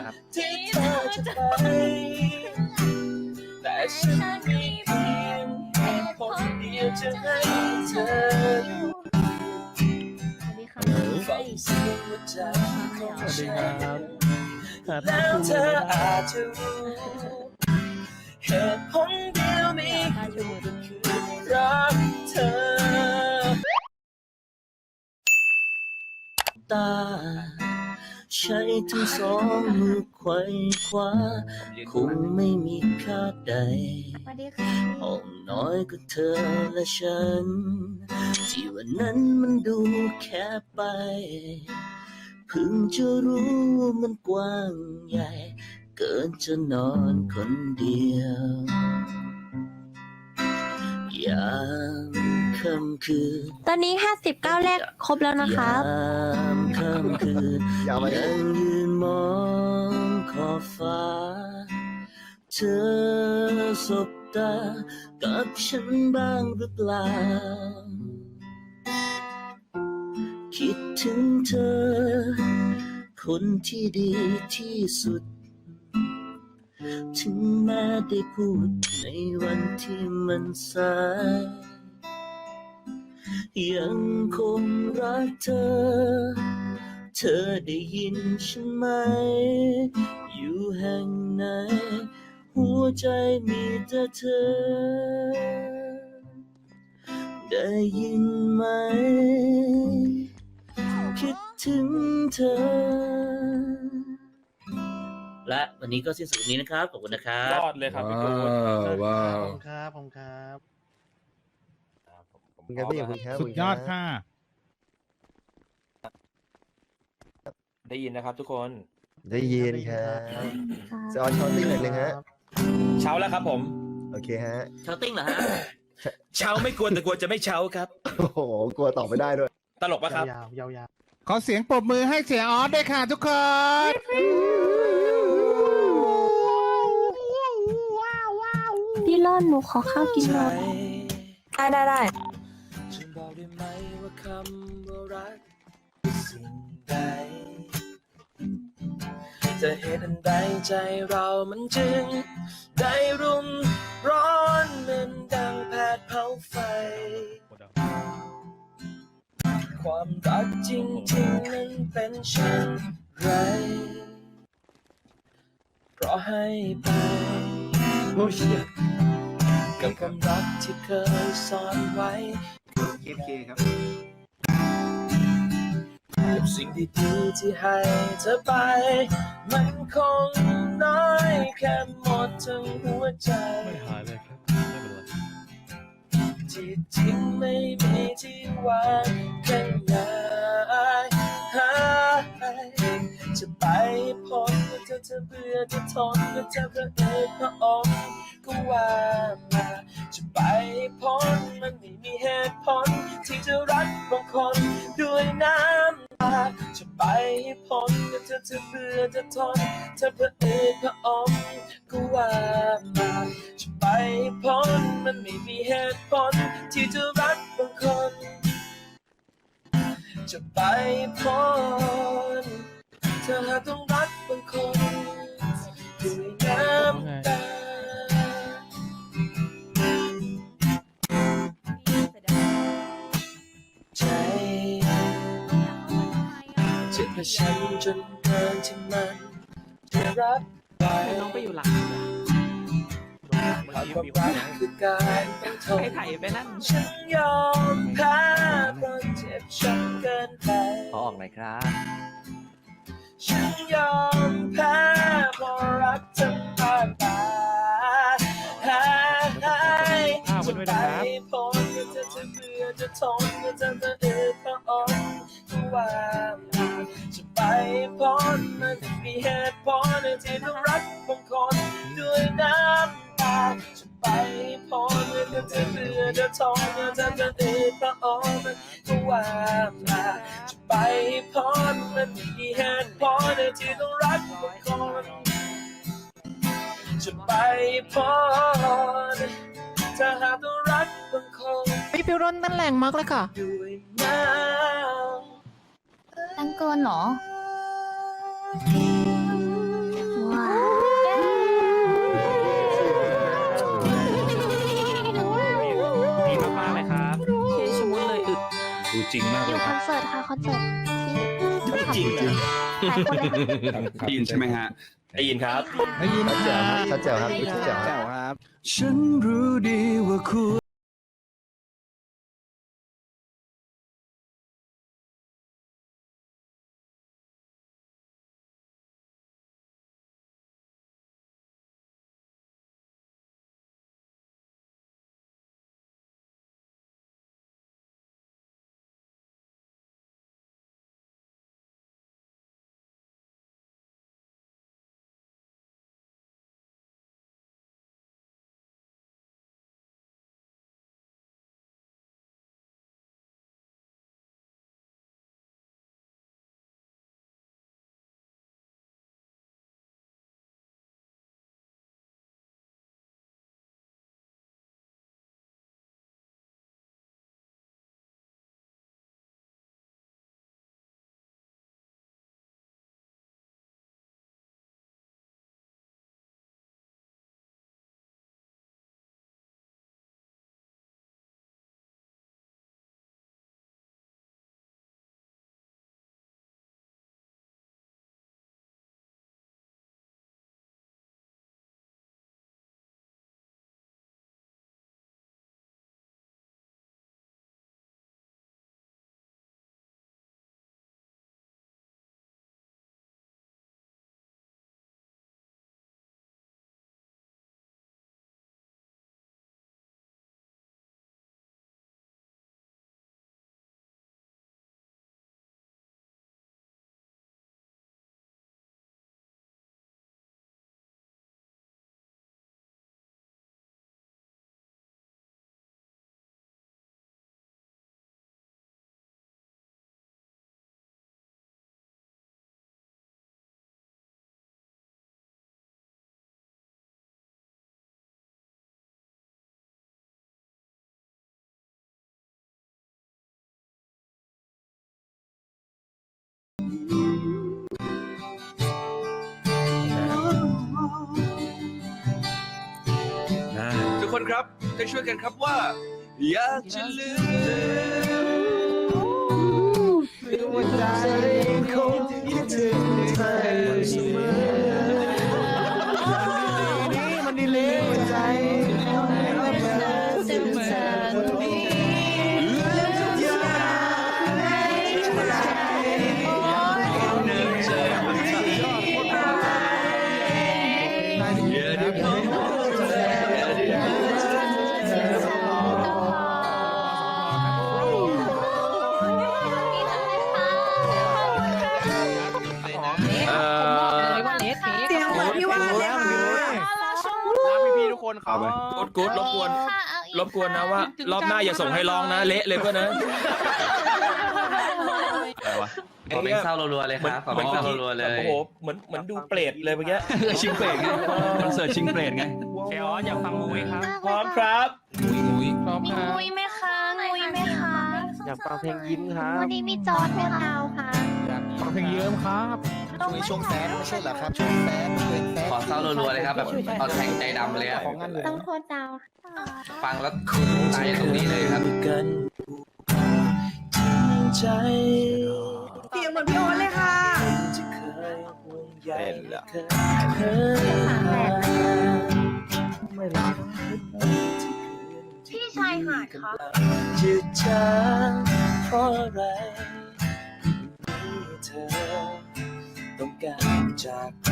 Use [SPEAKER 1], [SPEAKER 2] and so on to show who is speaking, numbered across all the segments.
[SPEAKER 1] นะครับ
[SPEAKER 2] ที่เธอจะไปแต่ฉันมีเพียงเหตุผลเดียวจะให้เธออยู่
[SPEAKER 3] สวัสดีค่ะ
[SPEAKER 2] ฟังเสียงหัวใจของ
[SPEAKER 4] สวัสดีครั
[SPEAKER 2] น
[SPEAKER 4] บหา
[SPEAKER 2] แล้วเธอ
[SPEAKER 4] อา
[SPEAKER 2] จจะรู้เหตุผลเดียวนี้
[SPEAKER 3] ตาชูมือดู
[SPEAKER 2] คือรักเธอ ตา ใช้ทั้งสองมือไขว้คว้าคงไม่มีค่าใด
[SPEAKER 3] สวัสดีค่ะ
[SPEAKER 2] ห้องน้อยก็เธอและฉัน ที่วันนั้นมันดูแค่ไปเพิ่งจะรู้ว่ามันกว้างใหญ่ เกินจะนอนคนเดียวยาม ค่ำคืน
[SPEAKER 3] ตอนนี้59แรกครบแล้วนะครับ
[SPEAKER 2] ยามค่ำคืน
[SPEAKER 5] ยาวไป
[SPEAKER 2] ยังยืนมองขอบฟ้า เธอสบตากับฉันบ้างหรือเปล่า คิดถึงเธอ คนที่ดีที่สุด ถึงแม้ได้พูดในวันที่มันสาย ยังคงรักเธอ เธอได้ยินฉันไหม อยู่แห่งไหน หัวใจมีแต่เธอ ได้ยินไหม คิดถึงเธอ และวันนี้ก็สิ้นสุดนี้นะครับ ขอบคุณนะครับ
[SPEAKER 4] รอดเลยครับพี่ตูน
[SPEAKER 6] ว้าว
[SPEAKER 4] ขอบคุณครับขอบคุณครับ
[SPEAKER 5] คุณครับพี่คุณครับ
[SPEAKER 6] สุดยอดค่ะ
[SPEAKER 1] ได้ยินนะครับทุกคน
[SPEAKER 5] ได้ยินครับจะออนช้อนติ้งหน่อยหนึงฮะ
[SPEAKER 1] เช้าแล้วครับผม
[SPEAKER 5] โอเคฮะ
[SPEAKER 2] เชาติ้งเหรอฮะ
[SPEAKER 1] เช้าไม่กลัวแต่กลัวจะไม่เช้าครับ
[SPEAKER 5] โอ้โห กลัวตอบไม่ได้ด้วย
[SPEAKER 1] ตลกปะครับ
[SPEAKER 4] ยาวยาวยาว
[SPEAKER 6] ขอเสียงปรบมือให้เสียออสด้วยค่ะทุกคน
[SPEAKER 3] พี่ล่อนหนูขอข้าวกินหน่อยได้ได้ได้
[SPEAKER 2] จะเหตุอันใดใจเรามันจึง ได้รุมร้อนเหมือนดังแผดเผาไฟ ความรักจริงๆนั้นเป็นเช่นไร เพราะให้ไปโอ้ยกับความรักที่เคยซ่อนไว้
[SPEAKER 5] เคครับ
[SPEAKER 2] กับสิ่งดีๆที่ให้เธอไป มันคงน้อยแค่หมดทั้งหัวใจ
[SPEAKER 4] ไม่หายเลยครับไม่เป็นไร
[SPEAKER 2] ที่จริงไม่มีที่วางแค่ไหนหายจะไปพ้นเธอจะเบื่อจะทนก็เธอพระเอกพระองค์ก็ว่ามาจะไปพ้นมันไม่มีเหตุผลที่จะรักบางคนด้วยน้ำ จะไปให้พ้นก็เธอจะเบื่อจะทนเธอพระเอกพระองค์ก็ว่ามาจะไปให้พ้นมันไม่มีเหตุผลที่จะรักบางคน จะไปพ้นเธอหากต้องรักบางคนด้วยน้ำตา เจ็บและช้ำจนเกินที่มันจะรับไป
[SPEAKER 7] น้องไปอยู่หลัง
[SPEAKER 2] หากความรักคือการต้องทน
[SPEAKER 7] ไอ้ถ่ไปนั่น
[SPEAKER 2] ฉันยอมแพ้เพราะเจ็บช้ำเกินไป
[SPEAKER 1] ขอออกหน่อยครับ
[SPEAKER 2] ฉันยอมแพ้เพราะรักเธอมากกว่าให้จะไปพ้นก็จะจะเบื่อจะทนก็จะจะเอือพระองค์ก็ว่า มาจะไปพ้นมันไม่มีเหตุผลที่ต้องรักบางคนด้วยน้ำตาจะไปพ้นก็จะเบื่อจะทนก็จะจะเอือพระองค์ก็ว่ามาจะไปพ้นมันไม่มีเหตุผลที่ต้องรักบางคนจะไปพ้นถ้าหากต้องรักบางคน
[SPEAKER 7] พี่พิวรนนั่นแรงมากเลยค่ะ
[SPEAKER 2] ด้วยน้
[SPEAKER 3] ตั้งเกินเหรอ
[SPEAKER 2] ดี
[SPEAKER 7] มากเลยค
[SPEAKER 8] รับเฮ
[SPEAKER 7] ้ยชะมุดเลย
[SPEAKER 6] ดูจริงมาก
[SPEAKER 3] อ
[SPEAKER 6] เล
[SPEAKER 3] ยู่
[SPEAKER 6] ย
[SPEAKER 3] ค
[SPEAKER 6] ค
[SPEAKER 3] อนเสิร์ตค่ะคอนเสิร์ตที่
[SPEAKER 1] จริงเรอ
[SPEAKER 3] หลายค
[SPEAKER 9] ได้ยินใช่ไหมฮะ
[SPEAKER 1] ได้ยินครับ
[SPEAKER 6] ได้ยิน
[SPEAKER 5] ชัดเจ๋วครับชัดเจ๋วครับชัดเจ๋วครับ
[SPEAKER 9] ฉันรู้ดีว่าควร
[SPEAKER 2] ทุกคนครับจะช่วยกันครับว่า อยากจะลืม
[SPEAKER 4] พี่ๆทุกคนเขา
[SPEAKER 1] กูดกูดรบกวนรบกวนนะว่ารอบหน้าอย่าส่งให้ร้องนะ เละเลยเพื่อนนะ
[SPEAKER 4] อะไรวะ
[SPEAKER 2] ขอเป็นเศร้ารัวๆเลยครับขอเป็นเศร้ารัวๆเลย
[SPEAKER 1] โอ้โห เหมือนเหมือนดูเปรตเลยเมื่อกี้
[SPEAKER 9] ชิงเปรตไงคอนเสิร์ตชิงเปรตไง
[SPEAKER 1] แคออสอยากฟังมุ้ยครับ พร้อมครับ
[SPEAKER 6] พร้อม
[SPEAKER 3] มี
[SPEAKER 6] ครับ
[SPEAKER 3] งุยไหมคะงุยไหมคะ
[SPEAKER 4] อยากฟังเพลงยิ้มครับ
[SPEAKER 3] วันนี้มีจอร์ดไหมคะค่ะ
[SPEAKER 6] อยากฟังเพลงเยิ้มครับ
[SPEAKER 5] ช่วยช่วงแซดไม่ใช่เหรอครับช่วงแซดช่วงแซด
[SPEAKER 2] ขอเศร้ารัวๆเลยครับแบบเอาแทงใจดำเลยอะ
[SPEAKER 3] ต้องโทษดาวค่ะ
[SPEAKER 2] ฟังแล้วตายตรงนี้เลยครับกันใจ
[SPEAKER 7] เสียงเหมือนพี่โอ๊ตเลยค่ะ
[SPEAKER 2] ที่เคยห่วงใย
[SPEAKER 4] เป็นละ
[SPEAKER 2] เคยเคย
[SPEAKER 3] สามแปด
[SPEAKER 2] ไม่รัก
[SPEAKER 3] พี่ชายหาดคะ
[SPEAKER 2] จืดจางเพราะอะไรมีเธอต้องการ จากไป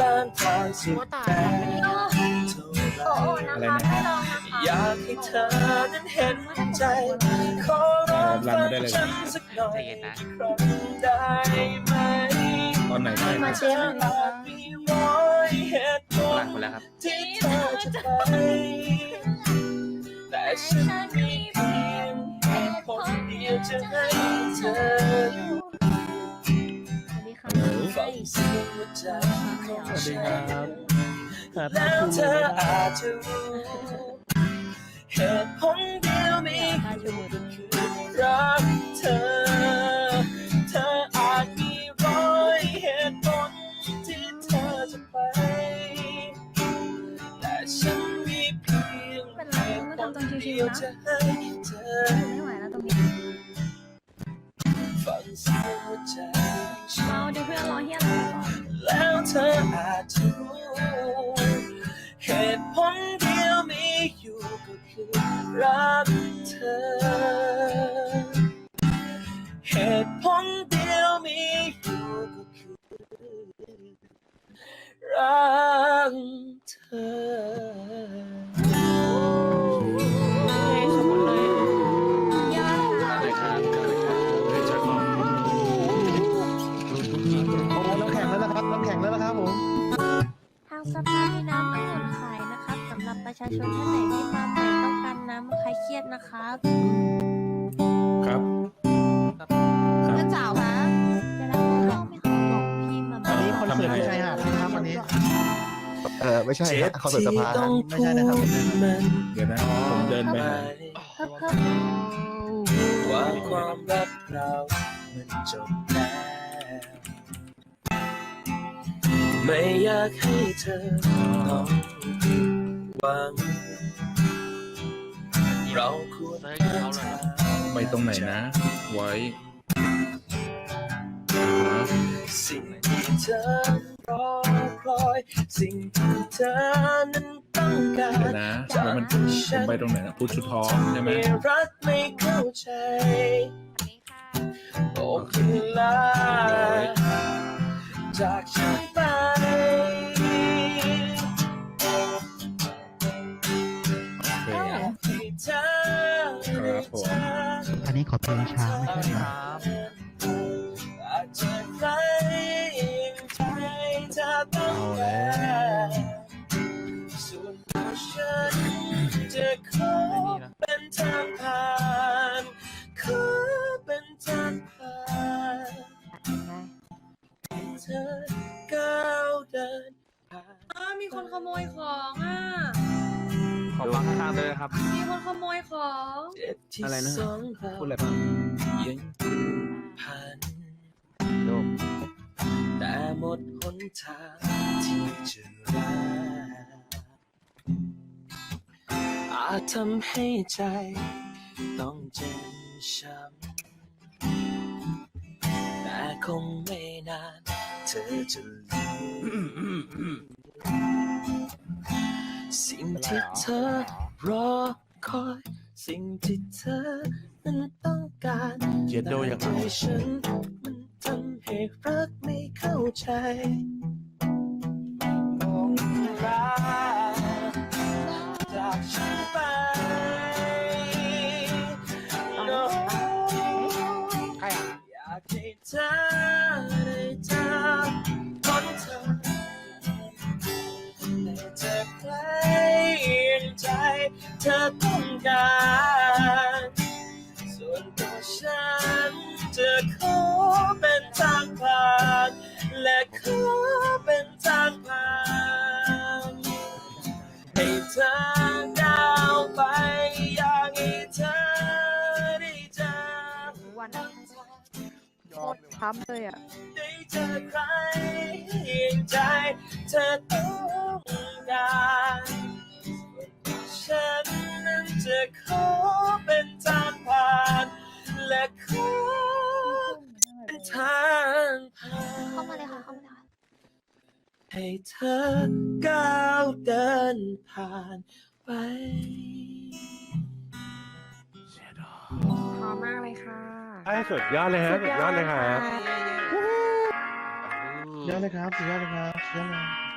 [SPEAKER 2] ต้านทานสุดแรงเท่าไหร
[SPEAKER 3] โอ้โหนะคะไม่ลองนะคะ
[SPEAKER 2] อยากให้เธอนั้นเห็นใจ ขอร้องฟังฉันสักหน่อยอีกครั้งได้ไหม
[SPEAKER 6] ตอนไหนได้
[SPEAKER 3] มาเจ๊หน่อยน
[SPEAKER 2] มีร้อยเหตุผล
[SPEAKER 1] หมดแล้วครับ
[SPEAKER 2] ที่เธอจะไป แต่ฉันมีเพียงเหตุผลเดียวจะให้เธออยู่
[SPEAKER 3] สวัสดีค
[SPEAKER 4] รับหา
[SPEAKER 2] แล้วเธออาจจะรู้เหตุผลเดียวมี ส
[SPEAKER 3] ภามีน้ำองุ่นขายนะครับสำหรับประชาชนท่านไหนที่มาใหม่ต้องการน้ำคลายเครียดนะครับ
[SPEAKER 6] ครับ
[SPEAKER 3] เพื่อนสาวคะจะได้ไม่ต้องไม่ขอบอกพี่มา
[SPEAKER 6] อันนี้คอนเสิร์ตที่ชายหาด
[SPEAKER 5] นะครับวันนี้ เออไม่ใช่
[SPEAKER 2] เจ็
[SPEAKER 5] ฮะ
[SPEAKER 2] บ
[SPEAKER 5] คอนเสิร์ตส
[SPEAKER 2] ที่
[SPEAKER 5] ภา
[SPEAKER 2] ต้อง
[SPEAKER 5] ไม่ใช่นะครับ
[SPEAKER 2] พูดมัน
[SPEAKER 6] เดี๋ยวนะผมเดินไปหา
[SPEAKER 3] เพิ่มเพิ่ม
[SPEAKER 2] ว่าความรักเรา มันจบแล้ว ไม่อยากให้เธอต้องผิดหวัง เราควรเดินทาง
[SPEAKER 6] ไปตรงไหนนะ ไว้อ่า
[SPEAKER 2] สิ่งที่เธอรอคอย สิ่งที่เธอนั้นต้องการ
[SPEAKER 6] เดี๋ยวนะแล้วมันผมไปตรงไหนนะพุทธทองใช่ไหม
[SPEAKER 2] ไม่รักไม่เข้าใจโอ้คือลาจากฉัน
[SPEAKER 6] อั
[SPEAKER 5] นนี้ขอเพลงช้าไม่ใช่เหรอ
[SPEAKER 2] อาจจะใครยังใจเธอต้องการส่วนตัวฉันจะขอเป็นทางผ่านขอเป็นทางผ่านให้เธอก้าวเดินผ่าน
[SPEAKER 7] อ้าวมีคนขโมยของอะ
[SPEAKER 4] ขอฟังข้างๆด้วยนะครับ
[SPEAKER 7] มีคนขโมยของ
[SPEAKER 2] เจ็บที่
[SPEAKER 4] อะไรนะ
[SPEAKER 2] สองเรา
[SPEAKER 4] พูดอะไรบ้าง
[SPEAKER 2] ยังผูกพัน
[SPEAKER 4] โยก
[SPEAKER 2] แต่หมดหนทางที่จะรักอาจทำให้ใจ ต้องเจ็บช้ำแต่คงไม่นานเธอจะลืมสิ่งที่เธอรอคอย สิ่งที่เธอนั้นต้องการ
[SPEAKER 6] เจยดโดอย่าง
[SPEAKER 2] แต่ใจฉันมันทำให้รักไม่เข้าใจ ขอเป็นทางผ่านให้เธอก้าวไปอย่างให้เธอได้เจอ
[SPEAKER 7] วันโคตรช้ำเลยอะ
[SPEAKER 2] ได้เจอใครอย่างใจเธอต้องการฉันนั้นจะขอเป็นทางผ่านและขอ ให้เธอก้าวเดินผ่านไป
[SPEAKER 7] พอมากเลยค่ะ
[SPEAKER 4] ไอ้สุดยอดเลยฮะสุดยอดเลยครับ
[SPEAKER 5] ยอดเลยครับสุดยอดเลยครับสุดยอดเลย